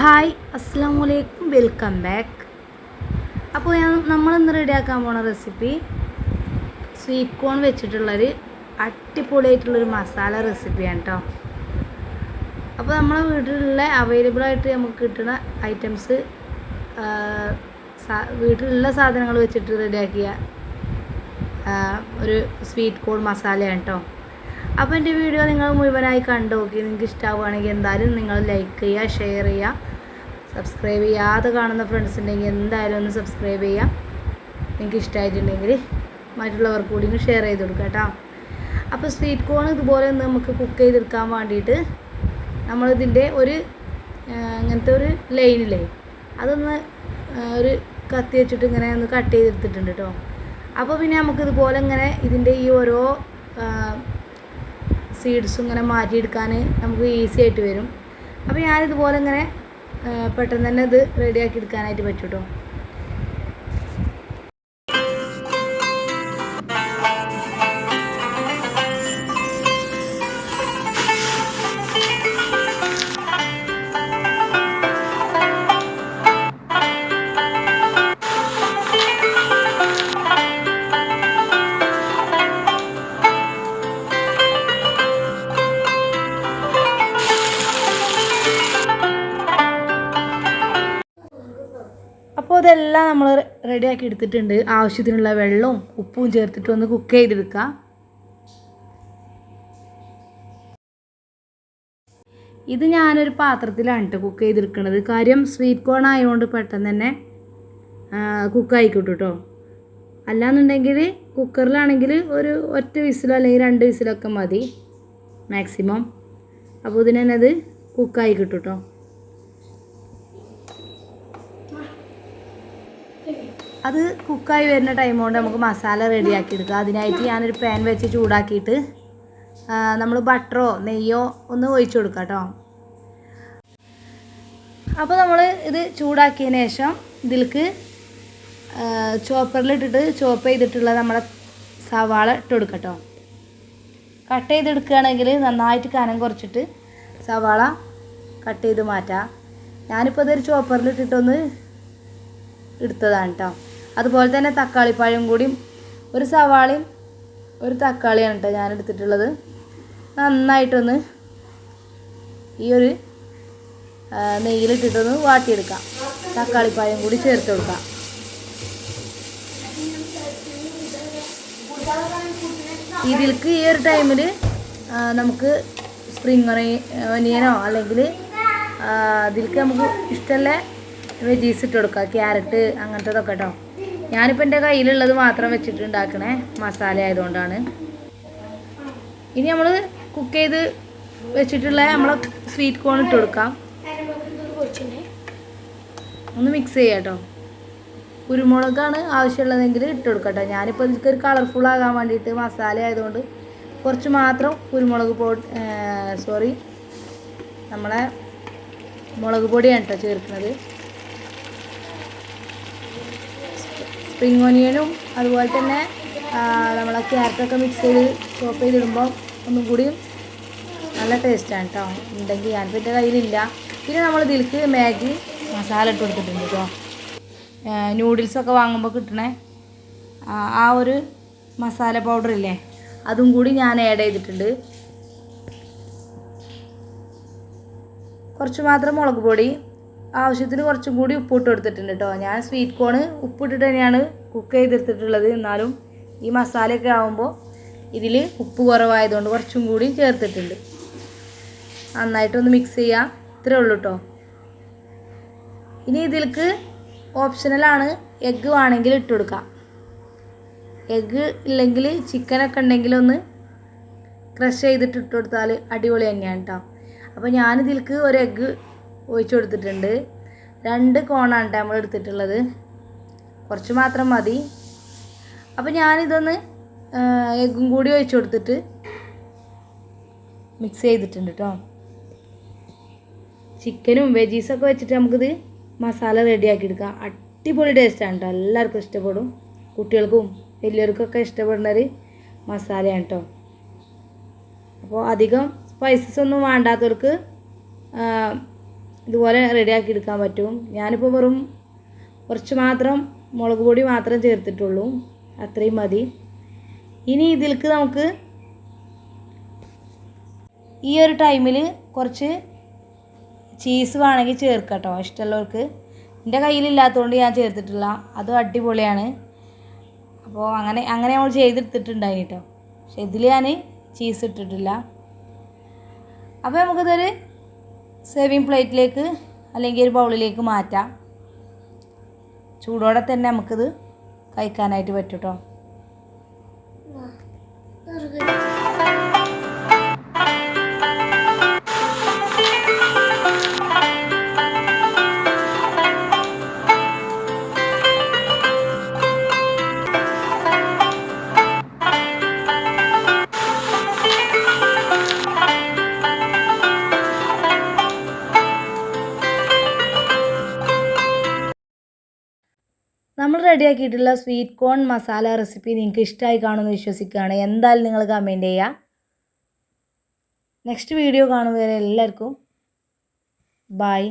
Hi അസ്സാം വലൈക്കും welcome back. അപ്പോൾ ഞാൻ നമ്മൾ നമ്മളിന്ന് റെഡിയാക്കാൻ പോണ റെസിപ്പി സ്വീറ്റ് കോൺ വെച്ചിട്ടുള്ളൊരു അടിപൊളിയായിട്ടുള്ളൊരു മസാല റെസിപ്പിയാണ് കേട്ടോ അപ്പോൾ നമ്മളെ വീട്ടിലുള്ള അവൈലബിൾ ആയിട്ട് നമുക്ക് കിട്ടുന്ന ഐറ്റംസ് വീട്ടിലുള്ള സാധനങ്ങൾ വെച്ചിട്ട് റെഡിയാക്കിയ ഒരു സ്വീറ്റ് കോൺ മസാലയാണ് കേട്ടോ അപ്പോൾ എന്റെ വീഡിയോ നിങ്ങൾ മുഴുവനായി കണ്ടു നോക്കി നിങ്ങൾക്ക് ഇഷ്ടമാവുകയാണെങ്കിൽ എന്തായാലും നിങ്ങൾ ലൈക്ക് ചെയ്യുക ഷെയർ ചെയ്യുക. സബ്സ്ക്രൈബ് ചെയ്യാതെ കാണുന്ന ഫ്രണ്ട്സ് ഉണ്ടെങ്കിൽ എന്തായാലും ഒന്ന് സബ്സ്ക്രൈബ് ചെയ്യാം. നിങ്ങൾക്ക് ഇഷ്ടമായിട്ടുണ്ടെങ്കിൽ മറ്റുള്ളവർക്ക് കൂടി ഷെയർ ചെയ്ത് കൊടുക്കുക കേട്ടോ. അപ്പോൾ സ്വീറ്റ് കോൺ ഇതുപോലെ ഒന്ന് നമുക്ക് കുക്ക് ചെയ്തെടുക്കാൻ വേണ്ടിയിട്ട് നമ്മളിതിന്റെ ഒരു ഇങ്ങനത്തെ ഒരു ലൈനില്ലേ അതൊന്ന് ഒരു കത്തി വെച്ചിട്ട് ഇങ്ങനെ ഒന്ന് കട്ട് ചെയ്തെടുത്തിട്ടുണ്ട് കേട്ടോ അപ്പോൾ പിന്നെ നമുക്ക് ഇതുപോലെ ഇങ്ങനെ ഇതിന്റെ ഈ ഓരോ സീഡ്സും ഇങ്ങനെ മാറ്റിയെടുക്കാൻ നമുക്ക് ഈസി ആയിട്ട് വരും. അപ്പോൾ ഞാനിതുപോലെ ഇങ്ങനെ പെട്ടെന്ന് തന്നെ ഇത് റെഡിയാക്കി എടുക്കാനായിട്ട് പറ്റൂട്ടോ? അപ്പോൾ ഇതെല്ലാം നമ്മൾ റെഡിയാക്കി എടുത്തിട്ടുണ്ട്. ആവശ്യത്തിനുള്ള വെള്ളവും ഉപ്പും ചേർത്തിട്ട് ഒന്ന് കുക്ക് ചെയ്തെടുക്കുക ഇത് ഞാനൊരു പാത്രത്തിലാണ് കേട്ടോ കുക്ക് ചെയ്തെടുക്കുന്നത് കാര്യം സ്വീറ്റ് കോൺ ആയതുകൊണ്ട് പെട്ടെന്ന് തന്നെ കുക്ക് ആയിക്കോട്ടെ കേട്ടോ അല്ലാന്നുണ്ടെങ്കിൽ കുക്കറിലാണെങ്കിൽ ഒരു ഒറ്റ വിസിലോ അല്ലെങ്കിൽ രണ്ട് വിസിലൊക്കെ മതി. മാക്സിമം അപ്പോൾ ഇതിനത് കുക്കായി കിട്ടും കേട്ടോ അത് കുക്കായി വരുന്ന ടൈം കൊണ്ട് നമുക്ക് മസാല റെഡിയാക്കി എടുക്കുക അതിനായിട്ട് ഞാനൊരു പാൻ വെച്ച് ചൂടാക്കിയിട്ട് നമ്മൾ ബട്ടറോ നെയ്യോ ഒന്ന് ഒഴിച്ചു കൊടുക്കാം കേട്ടോ അപ്പോൾ നമ്മൾ ഇത് ചൂടാക്കിയതിന് ശേഷം ഇതിലേക്ക് ചോപ്പറിലിട്ടിട്ട് ചോപ്പ് ചെയ്തിട്ടുള്ള നമ്മുടെ സവാള ഇട്ട് കൊടുക്കട്ടോ കേട്ടോ കട്ട് ചെയ്തെടുക്കുകയാണെങ്കിൽ നന്നായിട്ട് കനം കുറച്ചിട്ട് സവാള കട്ട് ചെയ്ത് മാറ്റാം. ഞാനിപ്പോൾ ഇതൊരു ചോപ്പറിലിട്ടിട്ടൊന്ന് എടുത്തതാണ് കേട്ടോ അതുപോലെ തന്നെ തക്കാളിപ്പഴം കൂടി ഒരു സവാളയും ഒരു തക്കാളിയാണ് കേട്ടോ ഞാൻ എടുത്തിട്ടുള്ളത്. നന്നായിട്ടൊന്ന് ഈ ഒരു നെയ്യിലിട്ടിട്ടൊന്ന് വാട്ടിയെടുക്കാം. തക്കാളിപ്പഴം കൂടി ചേർത്ത് കൊടുക്കാം. ഇതിൽക്ക് ഈ ഒരു ടൈമിൽ നമുക്ക് സ്പ്രിങ് ഒനിയനോ അല്ലെങ്കിൽ ഇതിൽക്ക് നമുക്ക് ഇഷ്ടമുള്ള വെജീസ് ഇട്ട് കൊടുക്കാം. ക്യാരറ്റ് അങ്ങനത്തതൊക്കെ കേട്ടോ. ഞാനിപ്പോൾ എന്റെ കയ്യിലുള്ളത് മാത്രം വെച്ചിട്ട് ഉണ്ടാക്കണേ മസാല ആയതുകൊണ്ടാണ്. ഇനി നമ്മൾ കുക്ക് ചെയ്ത് വെച്ചിട്ടുള്ള നമ്മളെ സ്വീറ്റ് കോൺ ഇട്ട് കൊടുക്കാം. ഒന്ന് മിക്സ് ചെയ്യാം കേട്ടോ. കുരുമുളകാണ് ആവശ്യമുള്ളതെങ്കിൽ ഇട്ട് കൊടുക്കട്ടെ കേട്ടോ. ഞാനിപ്പോൾ ഇതിലേക്ക് ഒരു കളർഫുൾ ആകാൻ വേണ്ടിയിട്ട് മസാല ആയതുകൊണ്ട് കുറച്ച് മാത്രം കുരുമുളക് പൊടി സോറി നമ്മളെ മുളക് പൊടിയാണ് കേട്ടോ ചേർക്കുന്നത്. സ്പ്രിങ് ഒനിയനും അതുപോലെ തന്നെ നമ്മളെ ക്യാരറ്റൊക്കെ മിക്സ് ചെയ്ത് ചോപ്പ് ചെയ്തിടുമ്പോൾ ഒന്നും കൂടി നല്ല ടേസ്റ്റാണ് കേട്ടോ ഉണ്ടെങ്കിൽ ഞാനിപ്പോൾ എന്റെ കയ്യിലില്ല. പിന്നെ നമ്മൾ ഇതിൽക്ക് മാഗി മസാല ഇട്ട് കൊടുത്തിട്ടുണ്ട് കേട്ടോ നൂഡിൽസൊക്കെ വാങ്ങുമ്പോൾ കിട്ടണേ ആ ഒരു മസാല പൗഡർ ഇല്ലേ? അതും കൂടി ഞാൻ ആഡ് ചെയ്തിട്ടുണ്ട്. കുറച്ച് മാത്രം മുളക് പൊടി ആവശ്യത്തിന് കുറച്ചും കൂടി ഉപ്പിട്ട് കൊടുത്തിട്ടുണ്ട് കേട്ടോ ഞാൻ സ്വീറ്റ് കോണ് ഉപ്പിട്ടിട്ട് തന്നെയാണ് കുക്ക് ചെയ്തെടുത്തിട്ടുള്ളത്. എന്നാലും ഈ മസാലയൊക്കെ ആകുമ്പോൾ ഇതിൽ ഉപ്പ് കുറവായതുകൊണ്ട് കുറച്ചും കൂടി ചേർത്തിട്ടുണ്ട്. നന്നായിട്ടൊന്ന് മിക്സ് ചെയ്യാം. ഇത്രേ ഉള്ളൂ കേട്ടോ ഇനി ഇതിലേക്ക് ഓപ്ഷണലാണ് എഗ്ഗ് വേണമെങ്കിൽ ഇട്ട് കൊടുക്കാം. എഗ്ഗ് ഇല്ലെങ്കിൽ ചിക്കനൊക്കെ ഉണ്ടെങ്കിൽ ഒന്ന് ക്രഷ് ചെയ്തിട്ട് ഇട്ട് കൊടുത്താൽ അടിപൊളി തന്നെയാണ് കേട്ടോ അപ്പോൾ ഞാനിതിലേക്ക് ഒരു എഗ്ഗ് ഒഴിച്ചു കൊടുത്തിട്ടുണ്ട്. രണ്ട് കോണാണ് നമ്മൾ എടുത്തിട്ടുള്ളത് കുറച്ച് മാത്രം മതി. അപ്പോൾ ഞാനിതൊന്ന് എഗ്ഗും കൂടി ഒഴിച്ചു കൊടുത്തിട്ട് മിക്സ് ചെയ്തിട്ടുണ്ട് കേട്ടോ ചിക്കനും വെജീസൊക്കെ വെച്ചിട്ട് നമുക്കിത് മസാല റെഡിയാക്കി എടുക്കാം അടിപൊളി ടേസ്റ്റാണ് കേട്ടോ എല്ലാവർക്കും ഇഷ്ടപ്പെടും. കുട്ടികൾക്കും വലിയവർക്കൊക്കെ ഇഷ്ടപ്പെടുന്ന ഒരു മസാലയാണ് കേട്ടോ അപ്പോൾ അധികം സ്പൈസസ് ഒന്നും വേണ്ടാത്തവർക്ക് ഇതുപോലെ റെഡിയാക്കി എടുക്കാൻ പറ്റും. ഞാനിപ്പോൾ വെറും കുറച്ച് മാത്രം മുളക് പൊടി മാത്രം ചേർത്തിട്ടുള്ളൂ. അത്രയും മതി. ഇനി ഇതിൽക്ക് നമുക്ക് ഈ ഒരു ടൈമിൽ കുറച്ച് ചീസ് വേണമെങ്കിൽ ചേർക്കാം കേട്ടോ ഇഷ്ടമുള്ളവർക്ക്. എന്റെ കയ്യിലില്ലാത്തതുകൊണ്ട് ഞാൻ ചേർത്തിട്ടില്ല. അതും അടിപൊളിയാണ്. അപ്പോൾ അങ്ങനെ അങ്ങനെ നമ്മൾ ചെയ്തെടുത്തിട്ടുണ്ടായി കേട്ടോ പക്ഷെ ഇതിൽ ഞാൻ ചീസ് ഇട്ടിട്ടില്ല. അപ്പോൾ നമുക്കിതൊരു സേവിങ് പ്ലേറ്റിലേക്ക് അല്ലെങ്കിൽ ഒരു ബൗളിലേക്ക് മാറ്റാം. ചൂടോടെ തന്നെ നമുക്കിത് കഴിക്കാനായിട്ട് പറ്റും കേട്ടോ റെഡിയാക്കിയിട്ടുള്ള സ്വീറ്റ് കോൺ മസാല റെസിപ്പി നിങ്ങൾക്ക് ഇഷ്ടമായി കാണുമെന്ന് വിശ്വസിക്കുകയാണ്. എന്തായാലും നിങ്ങൾ കമന്റ് ചെയ്യുക. നെക്സ്റ്റ് വീഡിയോ കാണുന്നവരെ എല്ലാവർക്കും ബായ്